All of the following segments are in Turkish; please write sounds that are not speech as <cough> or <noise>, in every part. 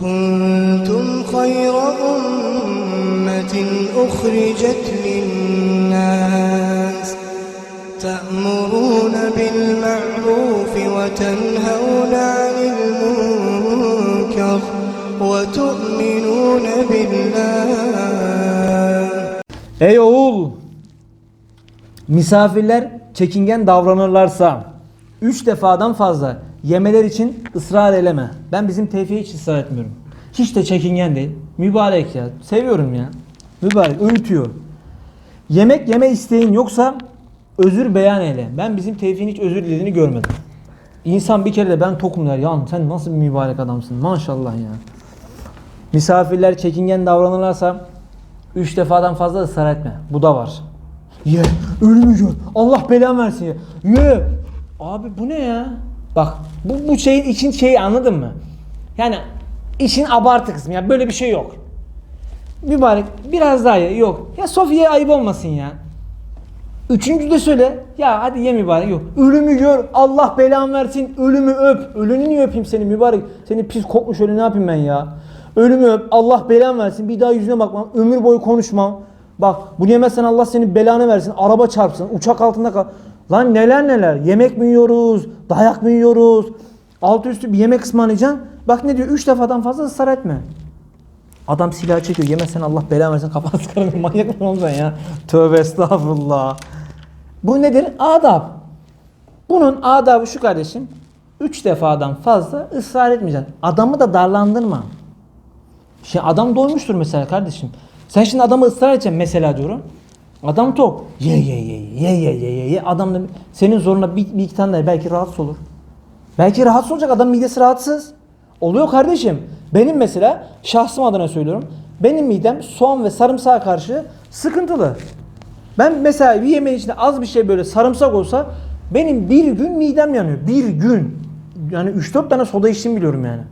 كنتم خير أمة أخرجت للناس تأمرون بالمعروف وتنهون عن المنكر وتؤمنون بالله Ey oğul! Misafirler çekingen davranırlarsa üç defadan fazla yemeler için ısrar eleme. Ben bizim tevfiye hiç ısrar etmiyorum. Hiç de çekingen değil. Mübarek ya. Seviyorum ya. Mübarek. Öğütüyor. Yemek yeme isteğin yoksa özür beyan eyle. Ben bizim tevfiğin hiç özür dilediğini görmedim. İnsan bir kere de ben tokum der. Ya sen nasıl bir mübarek adamsın. Maşallah ya. Misafirler çekingen davranırlarsa üç defadan fazla ısrar etme. Bu da var. Ye, ölümü gör. Allah belanı versin ya. Ye. Abi bu ne ya? Bak bu, bu şeyin için şeyi anladın mı? Yani işin abartı kısmı ya böyle bir şey yok. Mübarek biraz daha. Yok. Ya Sofya ayıp olmasın ya. Üçüncü de söyle. Ya hadi ye mübarek. Yok. Ölümü gör. Allah belanı versin. Ölümü öp. Ölünü niye öpeyim seni mübarek? Seni pis kokmuş ölü ne yapayım ben ya? Ölümü öp. Allah belanı versin. Bir daha yüzüne bakmam. Ömür boyu konuşmam. Bak bunu yemezsen Allah senin belanı versin. Araba çarpsın. Uçak altında kal. Lan neler neler. Yemek mi yiyoruz? Dayak mı yiyoruz? Altı üstü bir yemek ısmarlayacaksın. Bak ne diyor? Üç defadan fazla ısrar etme. Adam silah çekiyor. Yemezsen Allah belanı versin. Kafanı sıkarım. <laughs> Manyak oğlum sen ya? Tövbe estağfurullah. Bu nedir? Adab. Bunun adabı şu kardeşim. Üç defadan fazla ısrar etmeyeceksin. Adamı da darlandırma. Şimdi adam doymuştur mesela kardeşim. Sen şimdi adamı ısrar edeceksin mesela diyorum. Adam tok. Ye ye ye ye ye ye ye ye. Adam da senin zoruna bir, bir iki tane daha belki rahatsız olur. Belki rahatsız olacak adam midesi rahatsız. Oluyor kardeşim. Benim mesela şahsım adına söylüyorum. Benim midem soğan ve sarımsağa karşı sıkıntılı. Ben mesela bir yemeğin içinde az bir şey böyle sarımsak olsa benim bir gün midem yanıyor. Bir gün. Yani 3-4 tane soda içtiğimi biliyorum yani.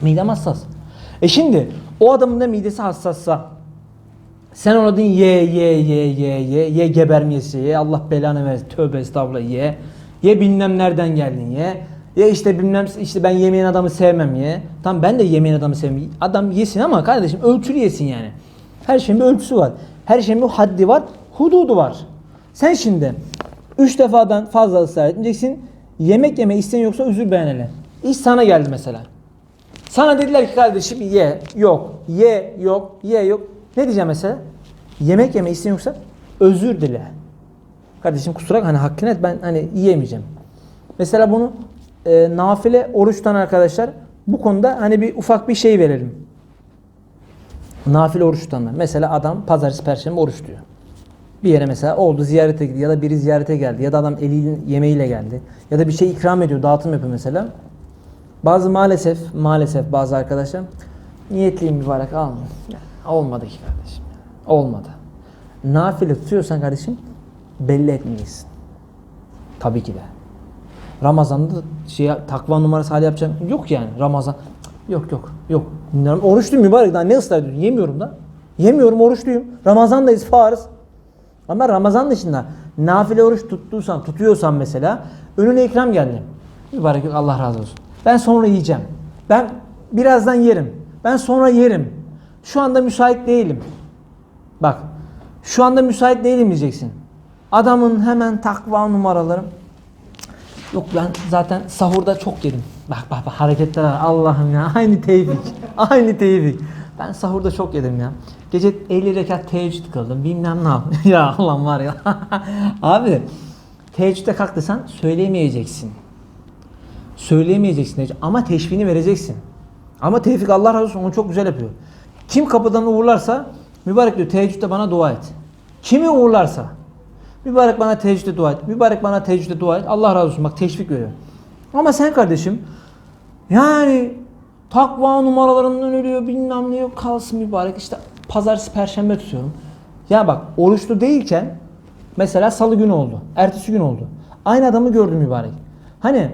Midem hassas. E şimdi o adamın da midesi hassassa sen ona deyin ye ye ye ye ye ye gebermeyesi ye Allah belanı versin tövbe estağfurullah ye. Ye bilmem nereden geldin ye. Ye işte bilmem işte ben yemeyen adamı sevmem ye. Tam ben de yemeyen adamı sevmem. Adam yesin ama kardeşim ölçülü yesin yani. Her şeyin bir ölçüsü var. Her şeyin bir haddi var hududu var. Sen şimdi üç defadan fazla ısrar etmeyeceksin. Yemek yeme isteğin yoksa özür beyan eyle iş sana geldi mesela. Sana dediler ki kardeşim ye yok. Ye yok. Ye yok. Ne diyeceğim mesela? Yemek yeme isteğin yoksa özür dile. Kardeşim kusura hani hakkını et ben hani yiyemeyeceğim. Mesela bunu e, nafile oruç tutan arkadaşlar bu konuda hani bir ufak bir şey verelim. Nafile oruç tutanlar. Mesela adam pazartesi perşembe oruç diyor. Bir yere mesela oldu ziyarete gitti ya da biri ziyarete geldi ya da adam eliyle yemeğiyle geldi ya da bir şey ikram ediyor dağıtım yapıyor mesela. Bazı maalesef maalesef bazı arkadaşlar niyetliyim mübarek almıyor. Yani olmadı ki kardeşim. Olmadı. Nafile tutuyorsan kardeşim belli etmeyeceksin. Tabii ki de. Ramazan'da şey takva numarası hali yapacağım. Yok yani Ramazan. Yok yok yok. Oruçluyum mübarek daha ne ısrar ediyorsun? Yemiyorum da. Yemiyorum oruçluyum. Ramazan'dayız farz. Ama Ramazan dışında nafile oruç tuttuysan, tutuyorsan mesela önüne ikram geldi. Mübarek Allah razı olsun. Ben sonra yiyeceğim. Ben birazdan yerim. Ben sonra yerim. Şu anda müsait değilim. Bak. Şu anda müsait değilim diyeceksin. Adamın hemen takva numaraları. Yok ben zaten sahurda çok yedim. Bak bak bak hareketler. Allah'ım ya aynı tevfik. aynı tevfik. Ben sahurda çok yedim ya. Gece 50 rekat teheccüd kıldım. Bilmem ne yaptım. <laughs> ya Allah'ım var ya. <laughs> Abi teheccüde kalk desen söyleyemeyeceksin. Söyleyemeyeceksin ama teşvini vereceksin. Ama Tevfik Allah razı olsun onu çok güzel yapıyor. Kim kapıdan uğurlarsa mübarek diyor teheccüde bana dua et. Kimi uğurlarsa mübarek bana teheccüde dua et. Mübarek bana teheccüde dua et. Allah razı olsun bak teşvik veriyor. Ama sen kardeşim yani takva numaralarından ölüyor bilmem ne yok kalsın mübarek işte pazartesi perşembe tutuyorum. Ya bak oruçlu değilken mesela salı günü oldu. Ertesi gün oldu. Aynı adamı gördüm mübarek. Hani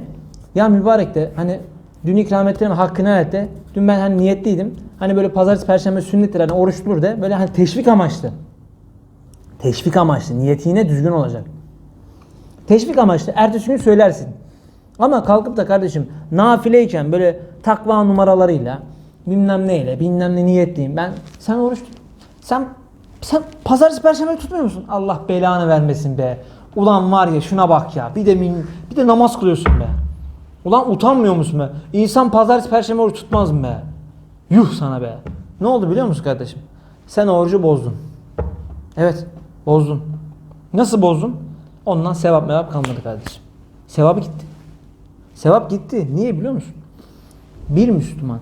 ya mübarek de hani dün ikram ettiğim hakkını helal et de dün ben hani niyetliydim. Hani böyle pazartesi perşembe sünnettir hani oruç tutulur de böyle hani teşvik amaçlı. Teşvik amaçlı. Niyeti yine düzgün olacak. Teşvik amaçlı. Ertesi gün söylersin. Ama kalkıp da kardeşim nafileyken böyle takva numaralarıyla bilmem neyle bilmem ne niyetliyim. Ben sen oruç. Sen sen pazartesi perşembe tutmuyor musun? Allah belanı vermesin be. Ulan var ya şuna bak ya. Bir de bir de namaz kılıyorsun be. Ulan utanmıyor musun be? İnsan pazartesi perşembe oruç tutmaz mı be? Yuh sana be. Ne oldu biliyor musun kardeşim? Sen orucu bozdun. Evet bozdun. Nasıl bozdun? Ondan sevap mevap kalmadı kardeşim. Sevabı gitti. Sevap gitti. Niye biliyor musun? Bir Müslüman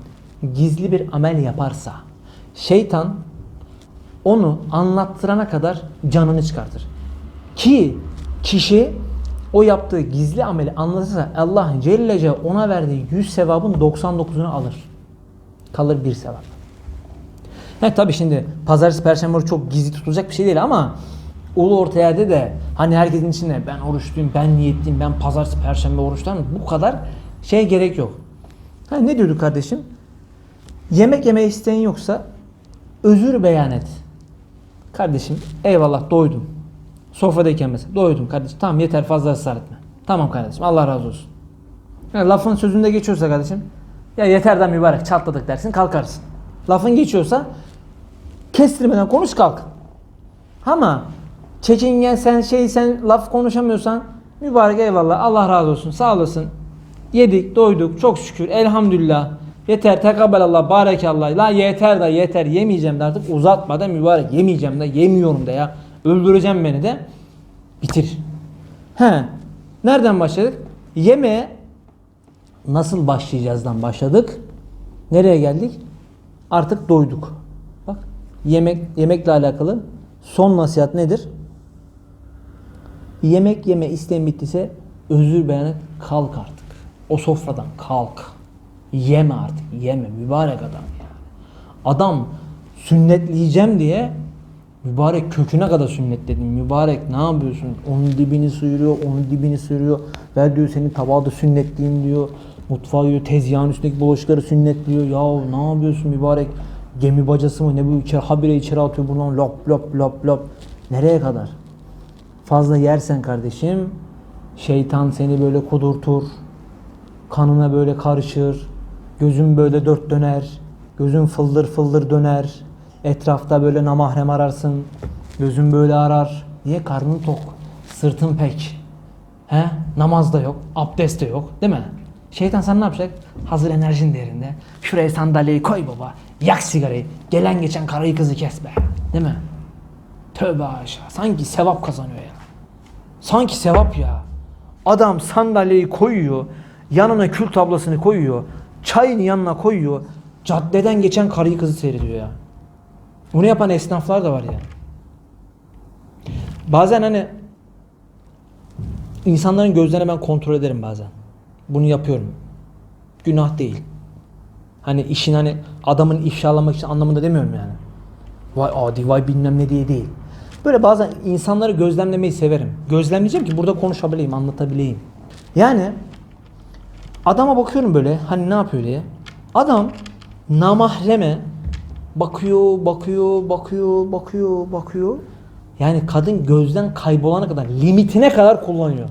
gizli bir amel yaparsa şeytan onu anlattırana kadar canını çıkartır. Ki kişi o yaptığı gizli ameli anlatırsa Allah Celle Celle ona verdiği 100 sevabın 99'unu alır. Kalır bir sevap. He tabi şimdi pazartesi perşembe çok gizli tutulacak bir şey değil ama ulu orta yerde de hani herkesin içinde ben oruçluyum, ben niyetliyim, ben pazartesi perşembe oruçluyum bu kadar şey gerek yok. Ha ne diyorduk kardeşim? Yemek yeme isteğin yoksa özür beyan et. Kardeşim eyvallah doydum. Sofradayken mesela doydum kardeşim. Tamam yeter fazla ısrar etme. Tamam kardeşim Allah razı olsun. Yani lafın sözünde geçiyorsa kardeşim ya yeterden mübarek çatladık dersin kalkarsın. Lafın geçiyorsa kestirmeden konuş kalk. Ama çekingen sen şey sen laf konuşamıyorsan mübarek eyvallah Allah razı olsun sağ olasın. Yedik doyduk çok şükür elhamdülillah. Yeter tekabbelallah barekallah. La yeter da yeter yemeyeceğim de artık uzatma da mübarek yemeyeceğim de yemiyorum da ya. Öldüreceğim beni de. Bitir. He. Nereden başladık? Yemeğe nasıl başlayacağızdan başladık. Nereye geldik? Artık doyduk. Bak yemek yemekle alakalı son nasihat nedir? Yemek yeme isteğin bittiyse özür beyan et kalk artık. O sofradan kalk. Yeme artık yeme mübarek adam ya. Adam sünnetleyeceğim diye mübarek köküne kadar sünnetledim. Mübarek ne yapıyorsun? Onun dibini sıyırıyor, onun dibini sıyırıyor. Ver diyor senin tabağı da sünnetleyeyim diyor. Mutfağı diyor tezgahın üstündeki bulaşıkları sünnetliyor. Ya ne yapıyorsun mübarek? Gemi bacası mı ne bu içeri habire içeri atıyor buradan lop lop lop lop. Nereye kadar? Fazla yersen kardeşim şeytan seni böyle kudurtur. Kanına böyle karışır. Gözün böyle dört döner. Gözün fıldır fıldır döner. Etrafta böyle namahrem ararsın. Gözün böyle arar. Niye? Karnın tok. Sırtın pek. He? Namaz da yok. Abdest de yok. Değil mi? Şeytan sen ne yapacak? Hazır enerjin değerinde. Şuraya sandalyeyi koy baba. Yak sigarayı. Gelen geçen karayı kızı kes be. Değil mi? Tövbe aşağı. Sanki sevap kazanıyor ya. Sanki sevap ya. Adam sandalyeyi koyuyor. Yanına kül tablasını koyuyor. Çayını yanına koyuyor. Caddeden geçen karıyı kızı seyrediyor ya. Bunu yapan esnaflar da var ya. Bazen hani insanların gözlerine ben kontrol ederim bazen. Bunu yapıyorum. Günah değil. Hani işin hani adamın ifşalamak için anlamında demiyorum yani. Vay adi vay bilmem ne diye değil. Böyle bazen insanları gözlemlemeyi severim. Gözlemleyeceğim ki burada konuşabileyim, anlatabileyim. Yani adama bakıyorum böyle hani ne yapıyor diye. Adam namahreme bakıyor, bakıyor, bakıyor, bakıyor, bakıyor. Yani kadın gözden kaybolana kadar, limitine kadar kullanıyor.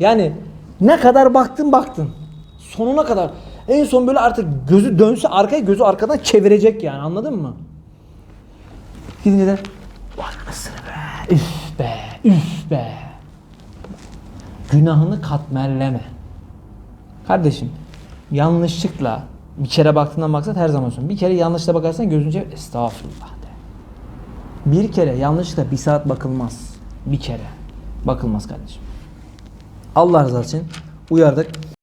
Yani ne kadar baktın baktın. Sonuna kadar. En son böyle artık gözü dönse arkaya gözü arkadan çevirecek yani anladın mı? Gidince de vay anasını be, üf be, üf be. Günahını katmerleme. Kardeşim yanlışlıkla bir kere baktığından maksat her zaman söylüyorum. Bir kere yanlışla bakarsan gözün çevir estağfurullah de. Bir kere yanlışlıkla bir saat bakılmaz. Bir kere bakılmaz kardeşim. Allah rızası için uyardık.